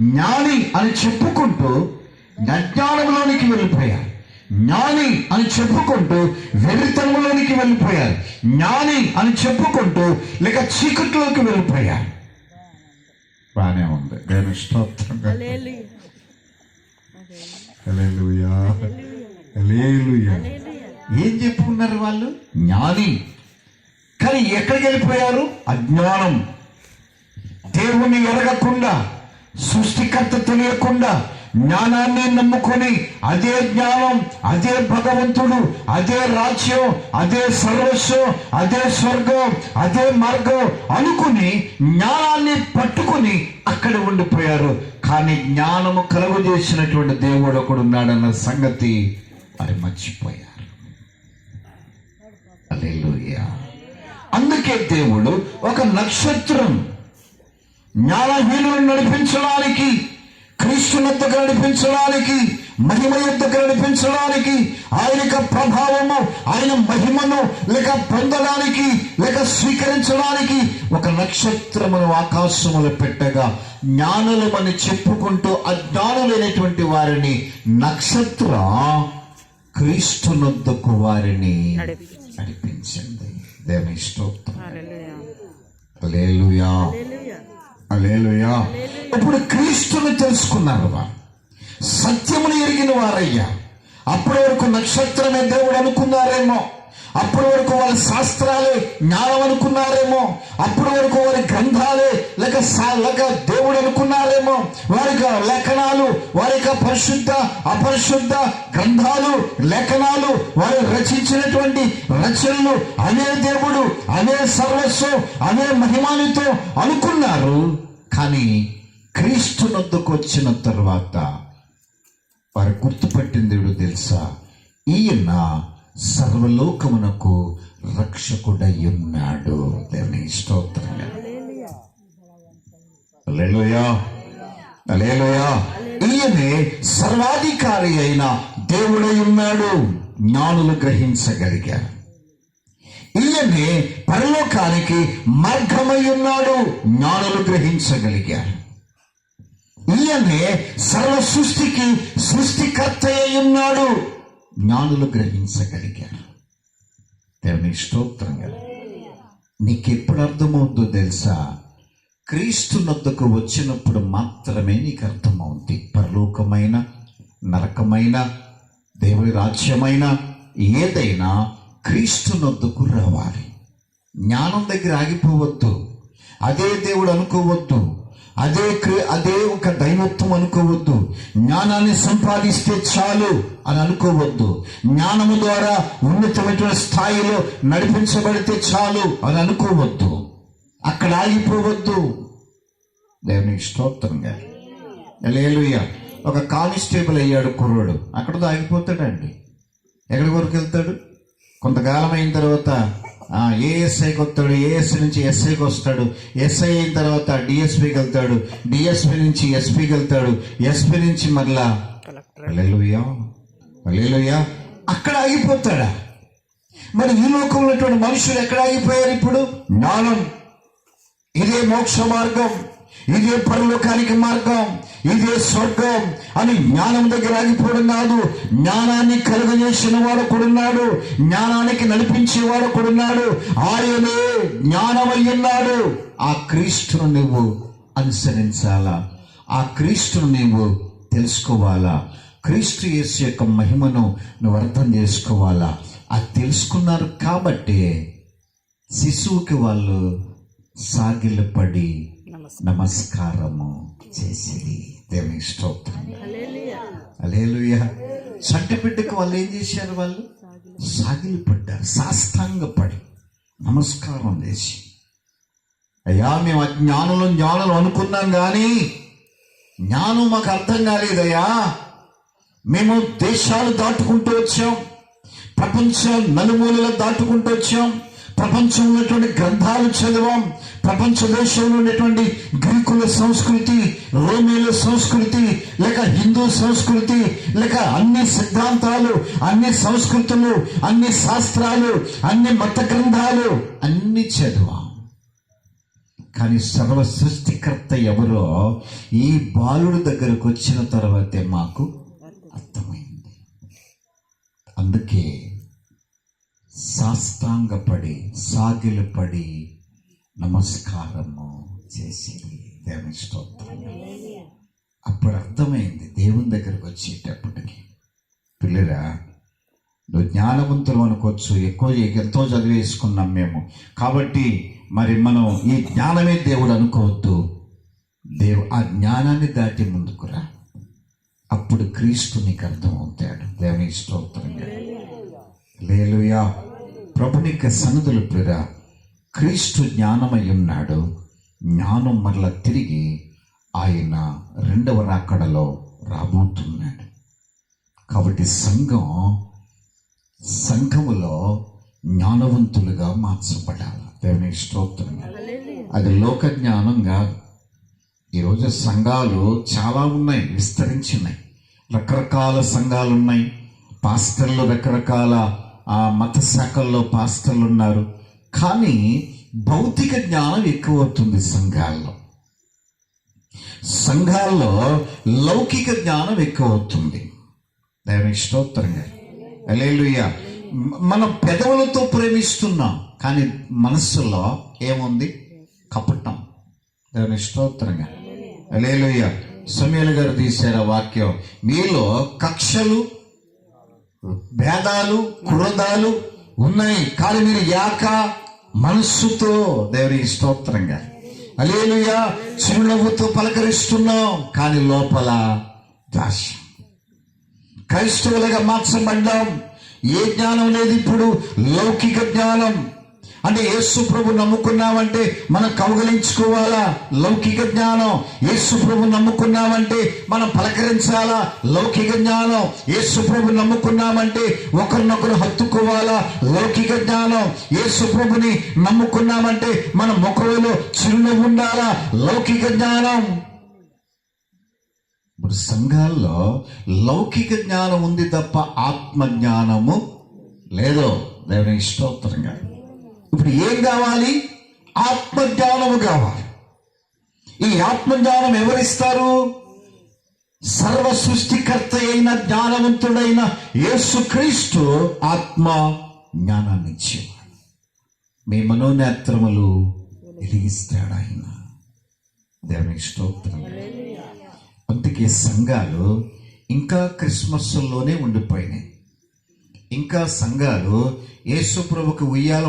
జ్ఞాని అని చెప్పుకుంటూ అజ్ఞానంలోనికి వెళ్ళిపోయారు. జ్ఞాని అని చెప్పుకుంటూ వెరితనంలోనికి వెళ్ళిపోయారు. జ్ఞాని అని చెప్పుకుంటూ లేక చీకట్లోకి వెళ్ళిపోయారు. బానే ఉంది. నేను స్తోత్రంగా ఏం చెప్పుకున్నారు వాళ్ళు? జ్ఞాని. కానీ ఎక్కడికి వెళ్ళిపోయారు? అజ్ఞానం. దేవుని ఎరగకుండా సృష్టికర్త తెలియకుండా జ్ఞానాన్ని నమ్ముకొని అదే జ్ఞానం అదే భగవంతుడు అదే రాజ్యం అదే సర్వస్వం అదే స్వర్గం అదే మార్గం అనుకుని జ్ఞానాన్ని పట్టుకుని అక్కడ ఉండిపోయారు. కానీ జ్ఞానము కలుగు చేసినటువంటి దేవుడు ఒకడు ఉన్నాడన్న సంగతి అది మర్చిపోయారు. అందుకే దేవుడు ఒక నక్షత్రం జ్ఞానహీనులను నడిపించడానికి క్రీస్తునద్దకు నడిపించడానికి మహిమ యుద్ధకు నడిపించడానికి ఆయన యొక్క ప్రభావము ఆయన మహిమను లేక పొందడానికి లేక స్వీకరించడానికి ఒక నక్షత్రమును ఆకాశములు పెట్టగా జ్ఞానులమని చెప్పుకుంటూ అజ్ఞానులైనటువంటి వారిని నక్షత్రం క్రీస్తునద్దకు వారిని నడిపించింది. నడిపించింది దేవుని స్తోత్రం. హల్లెలూయా. ఇప్పుడు క్రీస్తుని తెలుసుకున్నారు వారు సత్యమును ఎరిగిన వారయ్యా. అప్పటి వరకు నక్షత్రమే దేవుడు అనుకున్నారేమో. అప్పటి వరకు వారి శాస్త్రాలే జ్ఞానం అనుకున్నారేమో అప్పటి వరకు వారి గ్రంథాలే లేక లేక దేవుడు అనుకున్నారేమో వారి యొక్క లేఖనాలు వారి యొక్క పరిశుద్ధ అపరిశుద్ధ గ్రంథాలు లేఖనాలు వారు రచించినటువంటి రచనలు అనే దేవుడు అనే సర్వస్వం అనే మహిమానితో అనుకున్నారు. కానీ క్రీస్తునొద్దుకు వచ్చిన తర్వాత వారు గుర్తుపట్టింది తెలుసా? ఈయన సర్వలోకమునకు రక్షకుడై ఉన్నాడు దేవుని స్తోత్రంగా ఈయనే సర్వాధికారి అయిన దేవుడై ఉన్నాడు. జ్ఞానులు గ్రహించగలిగారు. ఈయనే పరలోకానికి మార్గమై ఉన్నాడు. జ్ఞానులు గ్రహించగలిగారు. ఈయనే సర్వ సృష్టికి సృష్టికర్త అయి ఉన్నాడు. జ్ఞానులు గ్రహించగలిగారు. దేవుని స్తోత్రంగా. నీకు ఎప్పుడు అర్థమవుతుందో తెలుసా? క్రీస్తు నొద్దకు వచ్చినప్పుడు మాత్రమే నీకు అర్థమవుతుంది పరలోకమైన నరకమైన దేవుని రాజ్యమైన ఏదైనా క్రీస్తు నొద్దకు రావాలి. జ్ఞానం దగ్గర ఆగిపోవద్దు. అదే దేవుడు అనుకోవద్దు. అదే క్రి- అదే ఒక దైవత్వం అనుకోవద్దు. జ్ఞానాన్ని సంపాదిస్తే చాలు అని అనుకోవద్దు. జ్ఞానము ద్వారా ఉన్నతమైన స్థాయిలో నడిపించబడితే చాలు అని అనుకోవద్దు. అక్కడ ఆగిపోవద్దు. దేవుని స్తోత్రంగా లేలుయ్య ఒక కానిస్టేబుల్ అయ్యాడు కుర్రోడు. అక్కడతో ఆగిపోతాడండి. ఎక్కడి వరకు వెళ్తాడు? కొంతకాలం అయిన తర్వాత ఏఎస్ఐకి వస్తాడు? ఏఎస్ఐ నుంచి ఎస్ఐకి వస్తాడు? ఎస్ఐ అయిన తర్వాత డిఎస్పీకి వెళ్తాడు డిఎస్పీ నుంచి ఎస్పీకి వెళ్తాడు ఎస్పీ నుంచి మరలా అక్కడ ఆగిపోతాడా? మరి ఈ లోకంలో ఉన్నటువంటి మనుషులు ఎక్కడ ఆగిపోయారు ఇప్పుడు? జ్ఞానం ఇదే మోక్ష మార్గం. ఇదే పరలోకానికి మార్గం ఇదే స్వర్గం అని జ్ఞానం దగ్గర ఆగిపోవడం కాదు. జ్ఞానాన్ని కలుగజేసిన వాడు కొడున్నాడు జ్ఞానానికి నడిపించేవాడు కొడున్నాడు ఆయనే జ్ఞానమయ్యున్నాడు ఆ క్రీస్తును నువ్వు అనుసరించాలా? ఆ క్రీస్తును నువ్వు తెలుసుకోవాలా? క్రీస్తు యేసు యొక్క మహిమను నువ్వు అర్థం చేసుకోవాలా? అది తెలుసుకున్నారు కాబట్టి శిశువుకి వాళ్ళు సాగిలపడి నమస్కారము చేసి దేవుని స్తోత్రం. అలేలుయ చంటి బిడ్డకు వాళ్ళు ఏం చేశారు వాళ్ళు? సాగిలిపడ్డారు సాష్టాంగపడి నమస్కారం చేసి. అయ్యా మేము అజ్ఞానులు జ్ఞానులు అనుకున్నాం కానీ జ్ఞానం మాకు అర్థం కాలేదయ్యా. మేము దేశాలు దాటుకుంటూ వచ్చాం. ప్రపంచం నలుమూలలు దాటుకుంటూ వచ్చాం. ప్రపంచంలో ఉన్నటువంటి గ్రంథాలు చదివాం. ప్రపంచ దేశంలో ఉన్నటువంటి గ్రీకుల సంస్కృతి రోమిల సంస్కృతి లేక హిందూ సంస్కృతి లేక అన్ని సిద్ధాంతాలు అన్ని సంస్కృతులు అన్ని శాస్త్రాలు అన్ని మత గ్రంథాలు అన్ని చదివాం. కానీ సర్వ సృష్టికర్త ఎవరో ఈ బాలుడి దగ్గరకు వచ్చిన తర్వాతే మాకు అర్థమైంది. అందుకే సాష్టాంగపడి సాగిలపడి నమస్కారము చేసి దేవుని స్తోత్రం. అప్పుడు అర్థమైంది దేవుని దగ్గరకు వచ్చేటప్పటికి. పిల్లరా నువ్వు జ్ఞానవంతులు అనుకోవచ్చు ఎక్కువ ఎంతో చదివేసుకున్నాం మేము. కాబట్టి మరి మనం ఈ జ్ఞానమే దేవుడు అనుకోవద్దు. దేవు ఆ జ్ఞానాన్ని దాటి ముందుకురా అప్పుడు క్రీస్తు నీకు అర్థమవుతాడు. దేవుని స్తోత్రంగా లేలుయా ప్రభునిక సన్నిధులు పిరా క్రీస్తు జ్ఞానమై ఉన్నాడు జ్ఞానం మరల తిరిగి ఆయన రెండవ రాకడలో రాబోతున్నాడు. కాబట్టి సంఘం సంఘములో జ్ఞానవంతులుగా మార్చబడాలి. దేవుని స్తోత్రం. అది లోక జ్ఞానం కాదు. ఈరోజు సంఘాలు చాలా ఉన్నాయి విస్తరించినాయి రకరకాల సంఘాలు ఉన్నాయి. పాస్టర్లు రకరకాల ఆ, మత శాఖల్లో పాస్టర్లు ఉన్నారు కానీ భౌతిక జ్ఞానం ఎక్కువ అవుతుంది సంఘాల్లో. సంఘాల్లో లౌకిక జ్ఞానం ఎక్కువ అవుతుంది దేవుని స్తోత్రంగా అలేలుయ్య మనం పెదవులతో ప్రేమిస్తున్నాం కానీ మనస్సులో ఏముంది? కపటం. దేవుని స్తోత్రంగా అలేలుయ్య సమయలు గారు తీశారు ఆ వాక్యం. మీలో కక్షలు భేదాలు క్రోధాలు ఉన్నాయి. కానీ మీరు యాక మనస్సుతో దేవుని స్తోత్రంగా అలేలుయా చిరునవ్వుతో పలకరిస్తున్నాం కానీ లోపల దాస్యం క్రైస్తవులుగా మార్చబడ్డాం. ఏ జ్ఞానం లేదు ఇప్పుడు లౌకిక జ్ఞానం. అంటే యేసు ప్రభు నమ్ముకున్నామంటే మనం కౌగలించుకోవాలా? లౌకిక జ్ఞానం. యేసు ప్రభు నమ్ముకున్నామంటే మనం పలకరించాలా? లౌకిక జ్ఞానం. యేసు ప్రభు నమ్ముకున్నామంటే ఒకరినొకరు హత్తుకోవాలా? లౌకిక జ్ఞానం. యేసు ప్రభుని నమ్ముకున్నామంటే మన ముఖంలో చిరునవ్వు ఉండాలా? లౌకిక జ్ఞానం. ఇప్పుడు సంఘాల్లో లౌకిక జ్ఞానం ఉంది తప్ప ఆత్మ జ్ఞానము లేదో దేవుని స్తోత్రంగా ఇప్పుడు ఏం కావాలి? ఆత్మ జ్ఞానము కావాలి. ఈ ఆత్మజ్ఞానం ఎవరిస్తారు? సర్వ సృష్టికర్త అయిన జ్ఞానవంతుడైన యేసుక్రీస్తు ఆత్మ జ్ఞానాన్ని ఇచ్చేవాడు. మీ మనోనేత్రములు వెలిగిస్తాడు ఆయన. దేవుని స్తోత్రం అందుకే సంఘాలు ఇంకా క్రిస్మస్లోనే ఉండిపోయినాయి. ఇంకా సంఘాలు యేసు ప్రభుకి ఉయ్యాల